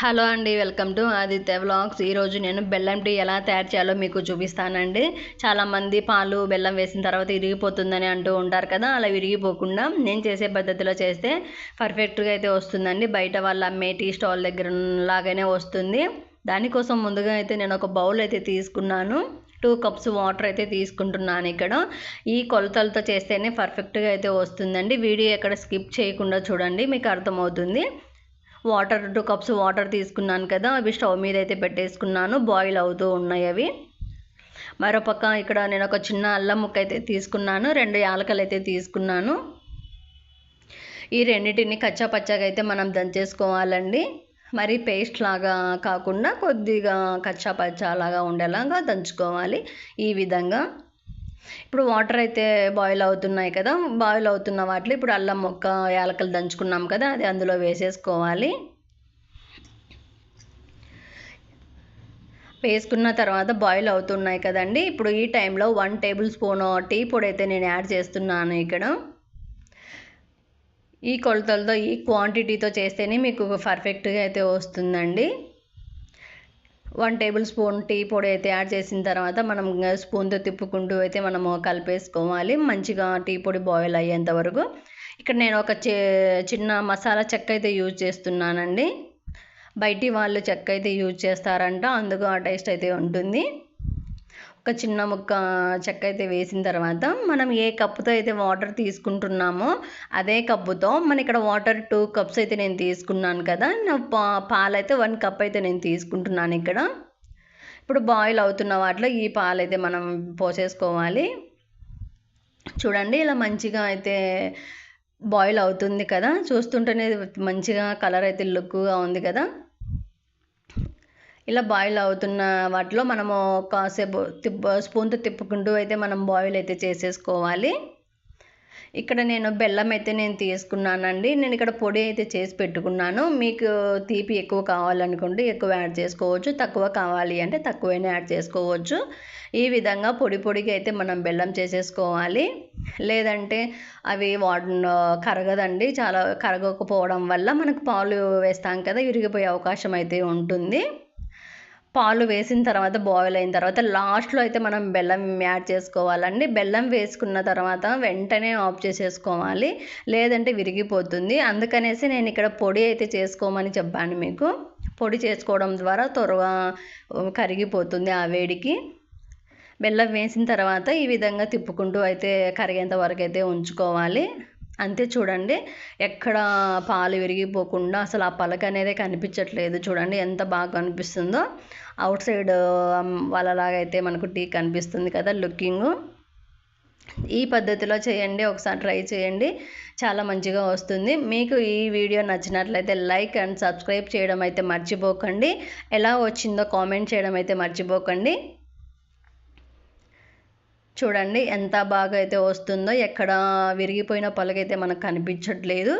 Hello అండి welcome to Aditya vlogs. ఈరోజు నేను బెల్లం టీ ఎలా తయారు చేయాలో మీకు చూపిస్తానండి. చాలామంది పాలు బెల్లం వేసిన తర్వాత విరిగిపోతుందని అంటూ ఉంటారు కదా అలా విరిగిపోకుండా నేను చేసే పద్ధతిలో చేస్తే పర్ఫెక్ట్గా అయితే వస్తుందండి. బయట వాళ్ళ అమ్మే టీ స్టాల్ దగ్గర లాగానే వస్తుంది. దానికోసం ముందుగా అయితే నేను ఒక బౌల్ అయితే తీసుకున్నాను. టూ కప్స్ వాటర్ అయితే తీసుకుంటున్నాను ఇక్కడ. ఈ కొలతలతో చేస్తేనే పర్ఫెక్ట్గా అయితే వస్తుందండి. వీడియో ఎక్కడ స్కిప్ చేయకుండా చూడండి మీకు అర్థమవుతుంది. వాటర్ టూ కప్స్ వాటర్ తీసుకున్నాను కదా అవి స్టవ్ మీద అయితే పెట్టేసుకున్నాను బాయిల్ అవుతూ ఉన్నాయి అవి. మరోపక్క ఇక్కడ నేను ఒక చిన్న అల్లం ముక్క అయితే తీసుకున్నాను రెండు యాలకలు అయితే తీసుకున్నాను. ఈ రెండింటిని కచ్చా పచ్చగా అయితే మనం దంచేసుకోవాలండి. మరి పేస్ట్ లాగా కాకుండా కొద్దిగా కచ్చా పచ్చా లాగా ఉండేలాగా దంచుకోవాలి ఈ విధంగా. ఇప్పుడు వాటర్ అయితే బాయిల్ అవుతున్నాయి కదా బాయిల్ అవుతున్న వాటిలో ఇప్పుడు అల్లం మొక్క యాలకలు దంచుకున్నాం కదా అది అందులో వేసేసుకోవాలి. వేసుకున్న తర్వాత బాయిల్ అవుతున్నాయి కదండి. ఇప్పుడు ఈ టైంలో వన్ టేబుల్ స్పూన్ టీ పొడి అయితే నేను యాడ్ చేస్తున్నాను ఇక్కడ. ఈ కొలతలతో ఈ క్వాంటిటీతో చేస్తేనే మీకు పర్ఫెక్ట్గా అయితే వస్తుందండి. వన్ టేబుల్ స్పూన్ టీ పొడి అయితే యాడ్ చేసిన తర్వాత మనం స్పూన్తో తిప్పుకుంటూ అయితే మనము కలిపేసుకోవాలి. మంచిగా టీ పొడి బాయిల్ అయ్యేంత వరకు. ఇక్కడ నేను ఒక చిన్న మసాలా చెక్క అయితే యూజ్ చేస్తున్నానండి. బయటి వాళ్ళు చెక్క అయితే యూజ్ చేస్తారంట అందుకు ఆ టేస్ట్ అయితే ఉంటుంది. ఒక చిన్న ముక్క చెక్క అయితే వేసిన తర్వాత మనం ఏ కప్పుతో అయితే వాటర్ తీసుకుంటున్నామో అదే కప్పుతో మన ఇక్కడ వాటర్ టూ కప్స్ అయితే నేను తీసుకున్నాను కదా పా పాలైతే వన్ కప్ అయితే నేను తీసుకుంటున్నాను ఇక్కడ. ఇప్పుడు బాయిల్ అవుతున్న వాటిలో ఈ పాలు అయితే మనం పోసేసుకోవాలి. చూడండి ఇలా మంచిగా అయితే బాయిల్ అవుతుంది కదా చూస్తుంటేనే మంచిగా కలర్ అయితే లుక్గా ఉంది కదా. ఇలా బాయిల్ అవుతున్న వాటిలో మనము కాసేపు తిప్ప స్పూన్తో తిప్పుకుంటూ అయితే మనం బాయిల్ అయితే చేసేసుకోవాలి. ఇక్కడ నేను బెల్లం అయితే నేను తీసుకున్నానండి. నేను ఇక్కడ పొడి అయితే చేసి పెట్టుకున్నాను. మీకు తీపి ఎక్కువ కావాలనుకుంటే ఎక్కువ యాడ్ చేసుకోవచ్చు. తక్కువ కావాలి అంటే తక్కువైనా యాడ్ చేసుకోవచ్చు. ఈ విధంగా పొడి పొడిగా అయితే మనం బెల్లం చేసేసుకోవాలి. లేదంటే అవి వాడు కరగదండి. చాలా కరగకపోవడం వల్ల మనకు పాలు వేస్తాం కదా విరిగిపోయే అవకాశం అయితే ఉంటుంది. పాలు వేసిన తర్వాత బాయిల్ అయిన తర్వాత లాస్ట్లో అయితే మనం బెల్లం యాడ్ చేసుకోవాలండి. బెల్లం వేసుకున్న తర్వాత వెంటనే ఆఫ్ చేసేసుకోవాలి. లేదంటే విరిగిపోతుంది. అందుకనేసి నేను ఇక్కడ పొడి అయితే చేసుకోమని చెప్పాను మీకు. పొడి చేసుకోవడం ద్వారా త్వరగా కరిగిపోతుంది ఆ వేడికి. బెల్లం వేసిన తర్వాత ఈ విధంగా తిప్పుకుంటూ అయితే కరిగేంత వరకు అయితే ఉంచుకోవాలి. అంతే చూడండి. ఎక్కడ పాలు విరిగిపోకుండా అసలు ఆ పలక అనేది కనిపించట్లేదు చూడండి. ఎంత బాగా కనిపిస్తుందో. అవుట్ సైడ్ వాళ్ళలాగైతే అయితే మనకు టీ కనిపిస్తుంది కదా లుకింగ్. ఈ పద్ధతిలో చేయండి. ఒకసారి ట్రై చేయండి. చాలా మంచిగా వస్తుంది. మీకు ఈ వీడియో నచ్చినట్లయితే లైక్ అండ్ సబ్స్క్రైబ్ చేయడం అయితే మర్చిపోకండి. ఎలా వచ్చిందో కామెంట్ చేయడం అయితే మర్చిపోకండి. చూడండి ఎంత బాగా అయితే వస్తుందో ఎక్కడ విరిగిపోయిన పలకైతే మనకు కనిపించట్లేదు.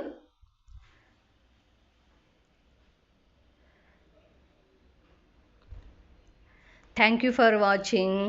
Thank you for watching